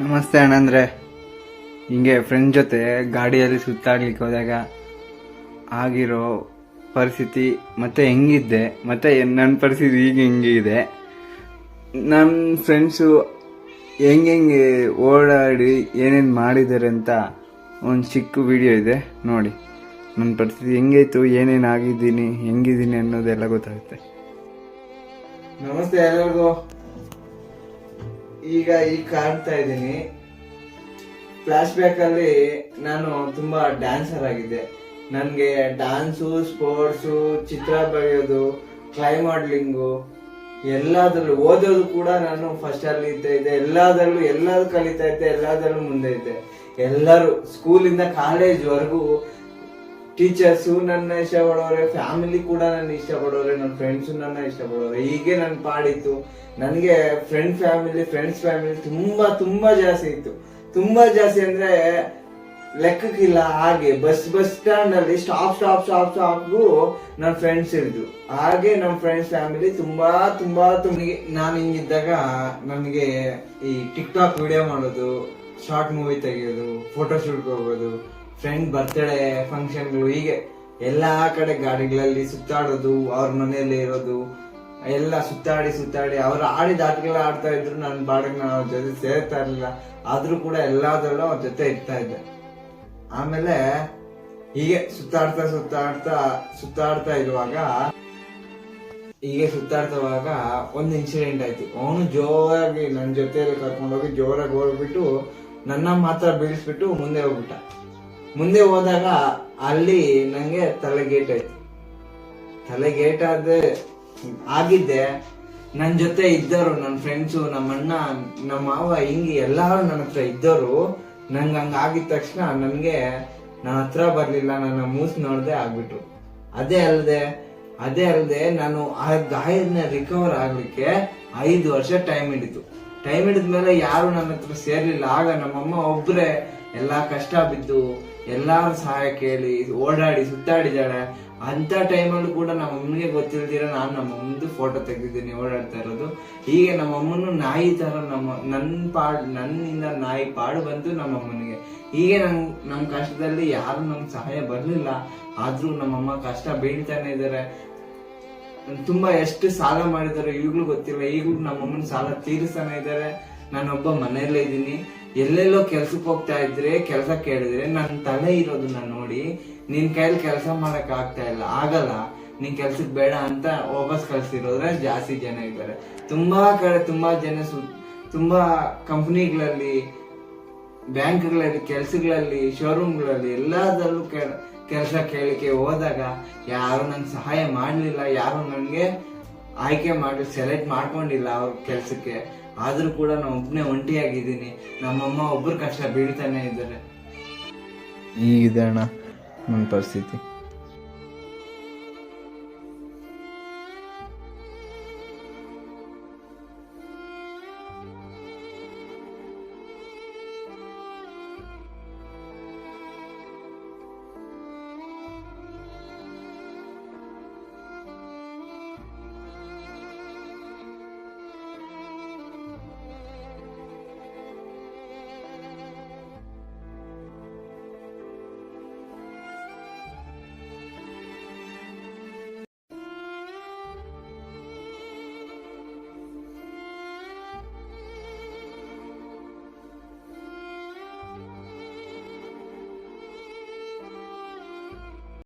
ನಮಸ್ತೆ ಅಣ್ಣಂದ್ರೆ ಹಿಂಗೆ ಫ್ರೆಂಡ್ ಜೊತೆ ಗಾಡಿಯಲ್ಲಿ ಸುತ್ತಾಡ್ಲಿಕ್ಕೆ ಹೋದಾಗ ಆಗಿರೋ ಪರಿಸ್ಥಿತಿ ಮತ್ತೆ ಹೆಂಗಿದ್ದೆ, ಮತ್ತೆ ನನ್ನ ಪರಿಸ್ಥಿತಿ ಈಗ ಹೆಂಗಿದೆ. ನನ್ನ ಫ್ರೆಂಡ್ಸು ಹೆಂಗೆ ಓಡಾಡಿ ಏನೇನು ಮಾಡಿದ್ದಾರೆ ಅಂತ ಒಂದು ಚಿಕ್ಕ ವಿಡಿಯೋ ಇದೆ, ನೋಡಿ. ನನ್ನ ಪರಿಸ್ಥಿತಿ ಹೆಂಗೈತು, ಏನೇನು ಆಗಿದ್ದೀನಿ, ಹೆಂಗಿದ್ದೀನಿ ಅನ್ನೋದೆಲ್ಲ ಗೊತ್ತಾಗುತ್ತೆ. ನಮಸ್ತೆ ಎಲ್ಲರಿಗೂ. ಈಗ ಈಗ ಕಾಣ್ತಾ ಇದ್ದೀನಿ. ಫ್ಲಾಶ್ ಬ್ಯಾಕ್ ಅಲ್ಲಿ ನಾನು ತುಂಬಾ ಡ್ಯಾನ್ಸರ್ ಆಗಿದ್ದೆ. ನನಗೆ ಡ್ಯಾನ್ಸು ಸ್ಪೋರ್ಟ್ಸು ಚಿತ್ರ ಬರೆಯೋದು ಕ್ಲೈ ಮಾಡ್ಲಿಂಗು ಎಲ್ಲದರಲ್ಲೂ ಓದೋದು ಕೂಡ ನಾನು ಫಸ್ಟ್ ಅಲ್ಲಿ ಇದ್ದ, ಇದ್ದೆ. ಎಲ್ಲದರಲ್ಲೂ ಎಲ್ಲದೂ ಕಲಿತಾ ಇದ್ದೆ, ಎಲ್ಲದರಲ್ಲೂ ಮುಂದೆ ಇದ್ದೆ. ಎಲ್ಲರೂ ಸ್ಕೂಲಿಂದ ಕಾಲೇಜ್ವರೆಗೂ ಟೀಚರ್ಸು ನನ್ನ ಇಷ್ಟಪಡೋರೆ ಫ್ಯಾಮಿಲಿ ಕೂಡ ನನ್ನ ಇಷ್ಟಪಡೋರೆ, ನನ್ನ ಫ್ರೆಂಡ್ಸು ನನ್ನ ಇಷ್ಟಪಡೋರೆ. ಹೀಗೆ ನನ್ನ ಪಾಡಿತ್ತು ನನಗೆ ಫ್ರೆಂಡ್ ಫ್ಯಾಮಿಲಿ ಫ್ರೆಂಡ್ಸ್ ಫ್ಯಾಮಿಲಿ ತುಂಬಾ ತುಂಬಾ ಜಾಸ್ತಿ ಇತ್ತು. ತುಂಬಾ ಜಾಸ್ತಿ ಅಂದ್ರೆ ಲೆಕ್ಕಕ್ಕಿಲ್ಲ, ಹಾಗೆ ಬಸ್ ಬಸ್ ಸ್ಟ್ಯಾಂಡಲ್ಲಿ ಸ್ಟಾಪ್ ಸ್ಟಾಪ್ ಸ್ಟಾಪ್ ಸ್ಟಾಪ್ಗೂ ನನ್ನ ಫ್ರೆಂಡ್ಸ್ ಇದ್ದು ಹಾಗೆ ನಮ್ಮ ಫ್ರೆಂಡ್ಸ್ ಫ್ಯಾಮಿಲಿ ತುಂಬಾ ತುಂಬಾ, ತುಂಬ. ನಾನು ಹಿಂಗಿದ್ದಾಗ ನನಗೆ ಈ ಟಿಕ್ ಟಾಕ್ ವಿಡಿಯೋ ಮಾಡೋದು ಶಾರ್ಟ್ ಮೂವಿ ತೆಗೆಯೋದು ಫೋಟೋ ಶೂಟ್ಗೆ ಹೋಗೋದು ಫ್ರೆಂಡ್ ಬರ್ತ್ಡೇ ಫಂಕ್ಷನ್ಗಳು ಹೀಗೆ ಎಲ್ಲ ಕಡೆ ಗಾಡಿಗಳಲ್ಲಿ ಸುತ್ತಾಡೋದು, ಅವ್ರ ಮನೆಯಲ್ಲಿ ಇರೋದು, ಎಲ್ಲ ಸುತ್ತಾಡಿ ಸುತ್ತಾಡಿ ಅವ್ರು ಆಡಿದ ಆಟಗಳ ಆಡ್ತಾ ಇದ್ರು ನನ್ನ ಬಾಡಿಗೆ ನಾನು ಅವ್ರ ಜೊತೆ ಸೇರ್ತಾ ಇರಲಿಲ್ಲ. ಆದ್ರೂ ಕೂಡ ಎಲ್ಲದರಲ್ಲೂ ಅವ್ರ ಜೊತೆ ಇರ್ತಾ ಇದ್ದೆ. ಆಮೇಲೆ ಹೀಗೆ ಸುತ್ತಾಡ್ತಾ ಸುತ್ತಾಡ್ತಾ ಸುತ್ತಾಡ್ತಾ ಇರುವಾಗ, ಹೀಗೆ ಸುತ್ತಾಡ್ತವಾಗ ಒಂದು ಇನ್ಸಿಡೆಂಟ್ ಆಯ್ತು. ಅವನು ಜೋರಾಗಿ ನನ್ನ ಜೊತೆಯಲ್ಲಿ ಕರ್ಕೊಂಡೋಗಿ ಜೋರಾಗಿ ಹೋಗ್ಬಿಟ್ಟು ನನ್ನ ಮಾತ್ರ ಬೀಳಿಸ್ಬಿಟ್ಟು ಮುಂದೆ ಹೋಗ್ಬಿಟ್ಟ. ಮುಂದೆ ಹೋದಾಗ ಅಲ್ಲಿ ನಂಗೆ ತಲೆಗೇಟ್ ಆಯ್ತು. ಆದ ಆಗಿದ್ದೆ. ನನ್ನ ಜೊತೆ ಇದ್ದರು ನನ್ನ ಫ್ರೆಂಡ್ಸು ನಮ್ಮ ಅಣ್ಣ ನಮ್ಮ ಮಾವ, ಹಿಂಗೆ ಎಲ್ಲಾರು ನನ್ನ ಹತ್ರ ಇದ್ದವರು ನಂಗೆ ಹಂಗ ಆಗಿದ ತಕ್ಷಣ ನನಗೆ ನನ್ನ ಹತ್ರ ಬರಲಿಲ್ಲ, ನನ್ನ ಮೂಸ್ ನೋಡ್ದೆ ಆಗ್ಬಿಟ್ರು. ಅದೇ ಅಲ್ಲದೆ ಅದೇ ಅಲ್ಲದೆ ನಾನು ಆ ಗಾಯನ ರಿಕವರ್ ಆಗ್ಲಿಕ್ಕೆ ಐದು ವರ್ಷ ಟೈಮ್ ಹಿಡಿತು. ಟೈಮ್ ಹಿಡಿದ ಮೇಲೆ ಯಾರು ನನ್ನ ಹತ್ರ ಸೇರ್ಲಿಲ್ಲ. ಆಗ ನಮ್ಮಮ್ಮ ಒಬ್ರೆ ಎಲ್ಲಾ ಕಷ್ಟ ಬಿದ್ದು ಎಲ್ಲಾರ ಸಹಾಯ ಕೇಳಿ ಓಡಾಡಿ ಸುತ್ತಾಡಿದಾಳೆ ಅಂತ ಟೈಮಲ್ಲೂ ಕೂಡ ನಮ್ಮ ಅಮ್ಮನಿಗೆ ಗೊತ್ತಿಲ್ದಿರ ನಾನು ನಮ್ಮ ಅಮ್ಮಂದು ಫೋಟೋ ತೆಗೆದಿದ್ದೀನಿ ಓಡಾಡ್ತಾ ಇರೋದು. ಹೀಗೆ ನಮ್ಮ ಅಮ್ಮನು ನಾಯಿ ತರ ನಮ್ಮ ನನ್ನ ಪಾಡು, ನನ್ನಿಂದ ನಾಯಿ ಪಾಡು ಬಂತು ನಮ್ಮ ಅಮ್ಮನಿಗೆ ಹೀಗೆ ನಮ್ ನಮ್ಮ ಕಷ್ಟದಲ್ಲಿ ಯಾರು ನಮ್ಗೆ ಸಹಾಯ ಬರ್ಲಿಲ್ಲ, ಆದ್ರೂ ನಮ್ಮಮ್ಮ ಕಷ್ಟ ಬೀಳ್ತಾನೆ ಇದ್ದಾರೆ. ತುಂಬಾ ಎಷ್ಟು ಸಾಲ ಮಾಡಿದಾರೆ ಈಗಲೂ ಗೊತ್ತಿಲ್ಲ, ಈಗಲೂ ನಮ್ಮ ಅಮ್ಮನ ಸಾಲ ತೀರಿಸ್ತಾನೆ ಇದ್ದಾರೆ. ನಾನೊಬ್ಬ ಮನೆಯಲ್ಲೇ ಇದ್ದೀನಿ. ಎಲ್ಲೆಲ್ಲೋ ಕೆಲ್ಸಕ್ಕೆ ಹೋಗ್ತಾ ಇದ್ರೆ, ಕೆಲಸ ಕೇಳಿದ್ರೆ ನನ್ನ ತಲೆ ಇರೋದನ್ನ ನೋಡಿ ನಿನ್ ಕೈಲಿ ಕೆಲಸ ಮಾಡಕ್ ಆಗ್ತಾ ಇಲ್ಲ, ಆಗಲ್ಲ, ನೀನ್ ಕೆಲ್ಸಕ್ಕೆ ಬೇಡ ಅಂತ ವಾಪಸ್ ಕಳ್ಸಿರೋದ್ರೆ ಜಾಸ್ತಿ ಜನ ಇದ್ದಾರೆ ತುಂಬಾ ಕಡೆ ತುಂಬಾ ಜನ ಸು, ತುಂಬಾ ಕಂಪ್ನಿಗಳಲ್ಲಿ, ಬ್ಯಾಂಕ್ಗಳಲ್ಲಿ, ಕೆಲಸಗಳಲ್ಲಿ ಶೋರೂಮ್ಗಳಲ್ಲಿ ಎಲ್ಲದರಲ್ಲೂ ಕೆಲಸ ಕೇಳಿಕೆ ಹೋದಾಗ ಯಾರು ನನ್ ಸಹಾಯ ಮಾಡಲಿಲ್ಲ, ಯಾರು ನನಗೆ ಆಯ್ಕೆ ಮಾಡಿ ಸೆಲೆಕ್ಟ್ ಮಾಡ್ಕೊಂಡಿಲ್ಲ ಅವ್ರ ಕೆಲಸಕ್ಕೆ. ಆದರೂ ಕೂಡ ನಾನು ಒಬ್ಬನೇ ಒಂಟಿಯಾಗಿದ್ದೀನಿ. ನಮ್ಮಮ್ಮ ಒಬ್ರು ಕಷ್ಟ ಬೀಳ್ತಾನೆ ಇದ್ದಾರೆ. ಈಗಿದೆ ಅಣ್ಣ ನನ್ನ ಪರಿಸ್ಥಿತಿ.